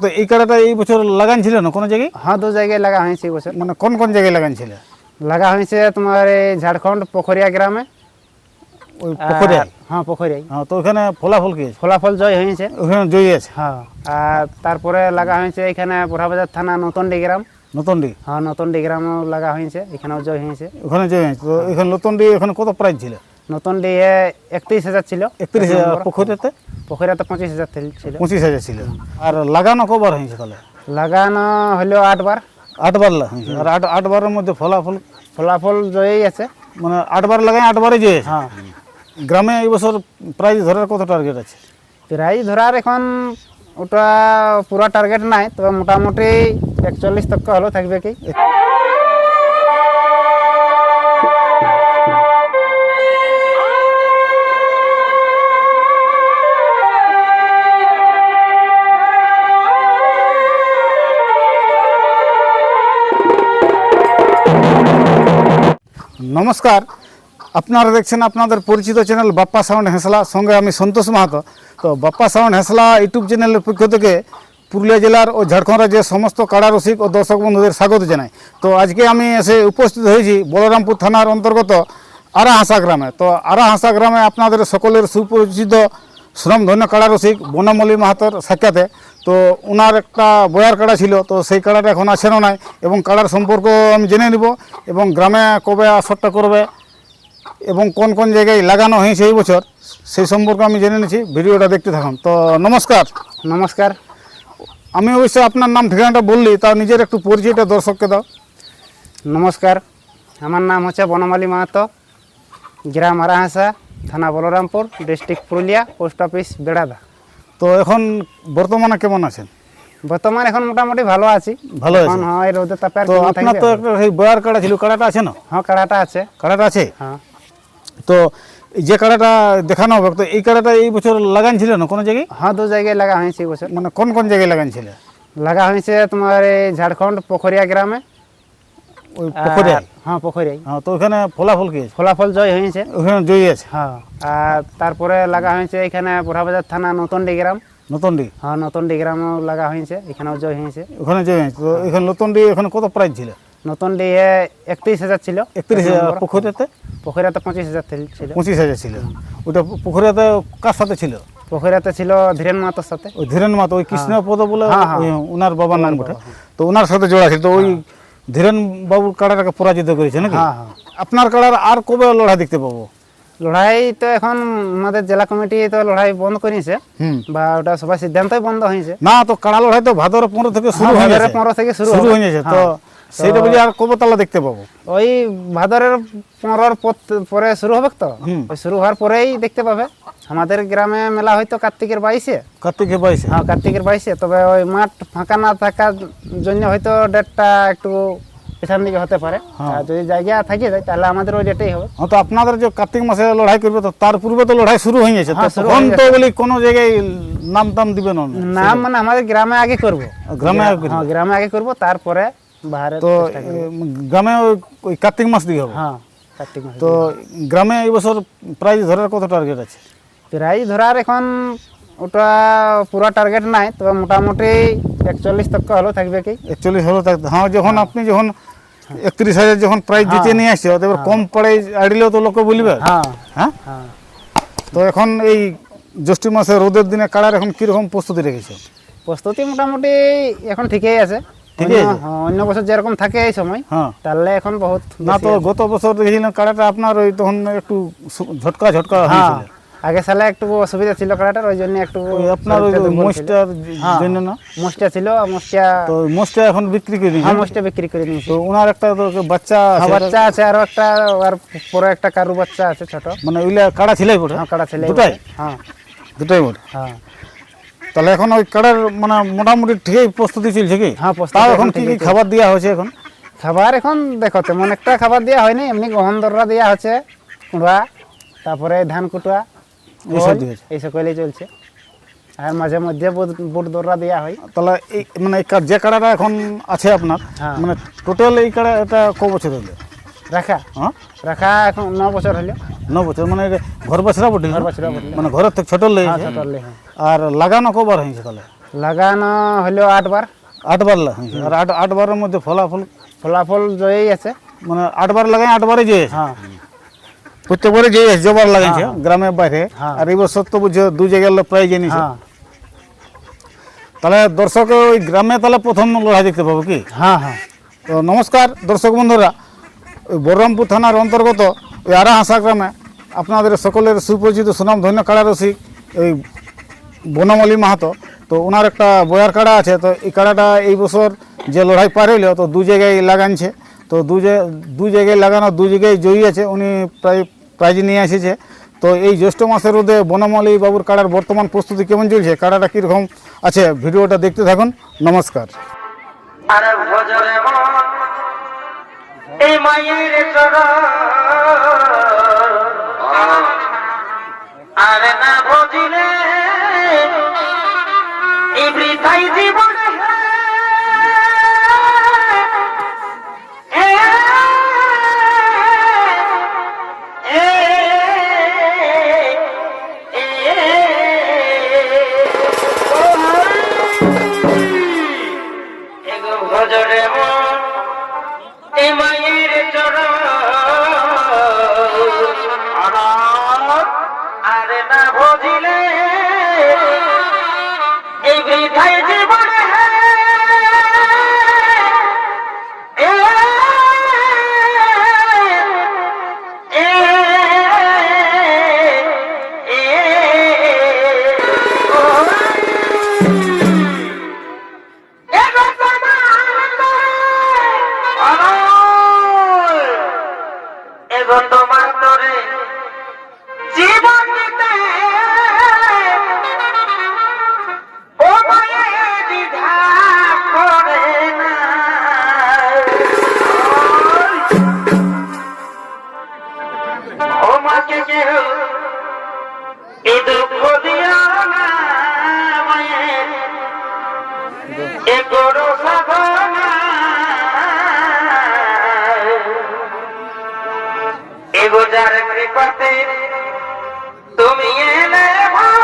তো এই কাড়াটা এই বছর লাগান ছিল না? কোনো জায়গায়? হ্যাঁ দু জায়গায় লাগা হয়েছে এই বছর। মানে কোন কোন জায়গায় লাগান ছিল? লাগা হয়েছে তোমার এই ঝাড়খণ্ড পোখরিয়া গ্রামে। ওই হ্যাঁ পোখরিয়ায় হ্যাঁ তো ওখানে ফলাফল কি ফলাফল জয় হয়েছে। ওখানে জয়ী আছে? হ্যাঁ আর তারপরে লাগা হয়েছে এখানে বুড়াবাজার থানা নতুনডি গ্রাম। নতুন ডি হ্যাঁ নতুনডি গ্রামও লাগা হয়েছে এখানেও জয় হয়েছে। ওখানে জয়ী আছে তো এখানে নতুন ওখানে কত প্রাইজ ছিল? নতুনডি একত্রিশ হাজার ছিল। একত্রিশ হাজার পুকুরেতে পোখরিয়াতে পঁচিশ হাজার ছিল। পঁচিশ হাজার ছিল। আর লাগানো কবার হয়েছে তাহলে? লাগানো হলো আটবার। আটবার আর আট আটবারের মধ্যে ফলাফল? ফলাফল জয়ই আছে। মানে আটবার লাগাই আটবারে জয়ী হ্যাঁ। গ্রামে এই বছর প্রাইজ ধরার কত টার্গেট আছে? প্রাইজ ধরার এখন ওটা পুরো টার্গেট নাই তবে মোটামুটি একচল্লিশ তক হলেও থাকবে কি? নমস্কার। আপনারা দেখছেন আপনাদের পরিচিত চ্যানেল বাপ্পা সাউন্ড হেসলা। সঙ্গে আমি সন্তোষ মাহাতো। তো বাপ্পা সাউন্ড হেসলা ইউটিউব চ্যানেলের পক্ষ থেকে পুরুলিয়া জেলার ও ঝাড়খণ্ড রাজ্যের সমস্ত কাড়া রসিক ও দর্শক বন্ধুদের স্বাগত জানাই। তো আজকে আমি এসে উপস্থিত হয়েছি বলরামপুর থানার অন্তর্গত আরাহাসা গ্রামে। তো আরা আরাহাসা গ্রামে আপনাদের সকলের সুপরিচিত শ্রমধন্য কাড়া রসিক বনমলি মাহাতোর সাক্ষাতে তো ওনার একটা বয়ার কাড়া ছিল তো সেই কাড়াটা এখন আছেনও নাই এবং কাড়ার সম্পর্ক আমি জেনে নিব এবং গ্রামে কবে আসরটা করবে এবং কোন কোন জায়গায় লাগানো হয়েছে এই বছর সেই সম্পর্কে আমি জেনে নিয়েছি ভিডিওটা দেখতে থাকুন। তো নমস্কার। নমস্কার। আমি অবশ্যই আপনার নাম ঠিকানাটা বললি তা নিজের একটু পরিচয়টা দর্শককে দাও। নমস্কার আমার নাম হচ্ছে বনমালী মাহাতো গ্রাম আরাহাসা থানা Balarampur district Purulia post office Berada. তো এখন বর্তমানে কেমন আছেন? বর্তমান এখন মোটামুটি ভালো আছি। ভালো এখন আছেন? হয় রোদে তাপে তো আপনার তো একটা সেই বয়ার কাড়া ছিল কাড়াটা আছে না? হ্যাঁ কাড়াটা আছে। কাড়াটা আছে? হ্যাঁ। তো যে কাড়াটা দেখানো হবে তো এই কাড়াটা এই বছর লাগান ছিল না কোনো জায়গায়? হ্যাঁ দু জায়গায় লাগা হয়েছে এই বছর। মানে কোন কোন জায়গায় লাগান ছিল? লাগা হয়েছে তোমার এই ঝাড়খণ্ড পোখরিয়া গ্রামে। ওই পুকুরে হ্যাঁ পোখরিয়ায় হ্যাঁ তো ওখানে ফলাফল কি? ফলাফল জয় হয়েছে। ওখানে জয়ী আছে হ্যাঁ। আর তারপরে লাগা হয়েছে এখানে বুড়াবাজার থানা নতুনডি গ্রাম। নতুন ডি? হ্যাঁ নতুনডি গ্রামও লাগা হয়েছে এখানেও জয় হয়েছে। ওখানে জয় হয়েছে তো এখানে নতুন ডি ওখানে কত প্রাইজ ছিল? নতুন নতুনডি একত্রিশ হাজার ছিল। একত্রিশ হাজার পুকুরেতে পোখরিয়াতে পঁচিশ হাজার ছিল। পঁচিশ হাজার ছিল। ওটা পুকুরেতে কার সাথে ছিল? পোখরিয়াতে ছিল ধীরেন মাহাতোর সাথে। ওই ধীরেন মাতো ওই কৃষ্ণপদ বলে হ্যাঁ, হ্যাঁ। ওনার বাবার নাম ওটা তো ওনার সাথে জোড়া ছিল তো ওই ধীরেন বাবুর কাড়াটাকে পরাজিত করেছে নাকি? হ্যাঁ হ্যাঁ। আপনার কাড়ার আর কবে লড়াই দেখতে পাবো? লড়াই তো এখন আমাদের জেলা কমিটি তো লড়াই বন্ধ করেছে বা ওটা সবাই সিদ্ধান্তই বন্ধ হয়েছে। না তো কাড়া লড়াই তো ভাদর পনেরো থেকে শুরু হ্যাঁ, হয়ে গেছে। পনেরো থেকে শুরু শুরু। হয়ে গেছে তো সেটা বুঝি আর কবে তালা দেখতে পাবো? ওই ভাদরের পনেরোর পর- পরে শুরু হবে তো? ওই শুরু হওয়ার পরেই দেখতে পাবে। আমাদের গ্রামে মেলা হয়তো কার্তিকের বাইশে। কার্তিকের বাইশে? হ্যাঁ কার্তিকের বাইশে। তবে ওই মাঠ ফাঁকা না থাকার জন্য হয়তো ডেটটা একটু পেছন দিকে হতে পারে। হ্যাঁ। আর যদি জায়গা থাকে যায় তাহলে আমাদের ওই ডেটেই হবে। হ্যাঁ তো আপনাদের যে কার্তিক মাসে লড়াই করবে তো তার পূর্বে তো লড়াই শুরু হয়ে গেছে। হ্যাঁ, তখন তো বলি কোনো জায়গায় নাম টাম দিবে না। নাম মানে আমাদের গ্রামে আগে করব। গ্রামে আগে করবে? হ্যাঁ গ্রামে আগে করব তারপরে বাহারে তো গ্রামে ওই- ওই কার্তিক মাস দিয়ে হবে? হ্যাঁ কার্তিক মাসে তো গ্রামে এই বছর প্রাইজ ধরার কত টার্গেট আছে? প্রাইজ ধরার এখন ওটা পুরো টার্গেট নাই তবে মোটামুটি একচল্লিশ তক হলেও থাকবে কি? একচল্লিশ হলো থাকতে হ্যাঁ যখন আপনি যখন একত্রিশ হাজার যখন প্রাইজ জিতে নিয়ে আসছে এবার কম প্রাইজ আড়িলেও তো লোকে বলবে। হ্যাঁ। হ্যাঁ? হ্যাঁ। তো এখন এই জ্যৈষ্ঠ মাসে রোদের দিনে কাড়ার এখন কীরকম প্রস্তুতি রেখেছে? প্রস্তুতি মোটামুটি এখন ঠিকই আছে। অন্য- হ্যাঁ, বছর যেরকম থাকে এই সময় হ্যাঁ। তাহলে এখন বহুত না তো গত বছর দেখেছিলাম কাড়াটা আপনার ওই তখন একটু ঝটকা ঝটকা হ্যাঁ। আগে সালে একটু অসুবিধা ছিল কাটাটার ওই জন্য একটু আপনার ওই। মোষটার হ্যাঁ। জন্য না? মোষটা ছিল মোষটা তো মোষটা এখন বিক্রি করে হ্যাঁ দিয়েছে মোষটা বিক্রি করে নিয়েছি তো ওনার একটা তো বাচ্চা হ্যাঁ, আছে। বাচ্চা আছে আরও একটা আর পরে একটা কারু বাচ্চা আছে ছোট। মানে ওইলা কাড়া ছিলাই পড়ে হ্যাঁ কাটা ছেলে দুটাই? হ্যাঁ। দুটাই পড়ে হ্যাঁ। তাহলে এখন ওই কাড়ার মানে মোটামুটি ঠিকই প্রস্তুতি চলছে কি? হ্যাঁ প্রস্তুতি তাও এখন এখন কি কি খাবার দেওয়া হয়েছে এখন? খাবার এখন দেখো তেমন একটা খাবার দেওয়া হয়নি এমনি গহন দররা দেওয়া হচ্ছে কুড়া তারপরে ধান কুটুয়া এইসব সকলেই চলছে। আর মাঝে মধ্যে বুট- দররা দেওয়া হয়। তাহলে এই মানে যে কাড়াটা এখন আছে আপনার হ্যাঁ। মানে টোটাল এই কাড়া এটা ক বছর হলো? রাখা। হ্যাঁ? রাখা এখন ন বছর হলো। ন বছর মানে ঘর বছরা বটে ঘর বছরা বটে। মানে ঘরের থেকে ছোট হ্যাঁ হলে, হ্যাঁ। আর লাগানো কবার হয়েছে তাহলে? লাগানো হলো আটবার আটবার আর আট আটবারের মধ্যে ফলাফল? ফলাফল জয়ই আছে। মানে আটবার লাগাই আটবারে যে হ্যাঁ। প্রত্যেকবারে যে জবার লাগাইছে গ্রামের বাইরে হ্যাঁ। আর এই বছর তো বুঝছ দু জায়গার প্রায় জেনেছে। হ্যাঁ। তাহলে দর্শক ওই গ্রামে তাহলে প্রথম লড়াই দেখতে পাবো কি? হ্যাঁ হ্যাঁ। তো নমস্কার দর্শক বন্ধুরা। ওই বহরমপুর থানার অন্তর্গত ওই আরা হাসা গ্রামে আপনাদের সকলের সুপরিচিত সুনাম ধন্য কাড়া রসিক এই বনমালী মাহাতো। তো ওনার একটা বয়ার কাড়া আছে তো এই কাড়াটা এই বছর যে লড়াই পার হইল তো দু জায়গায় লাগানছে তো দু দু জায়গায় লাগানো, দু জায়গায় জয়ী আছে, উনি প্রায়, প্রাইজ নিয়ে এসেছে। তো এই জ্যৈষ্ঠ মাসের রোদে বনমালী বাবুর কাড়ার বর্তমান প্রস্তুতি কেমন চলছে, কাড়াটা কীরকম আছে ভিডিওটা দেখতে থাকুন। নমস্কার। এই মায়ের এগো তোমার তরে জীবন দিতে ও মায়ে দ্বিধা করে না ও মাকে কেউ এই যার কৃপাতে তুমি এলে ভালো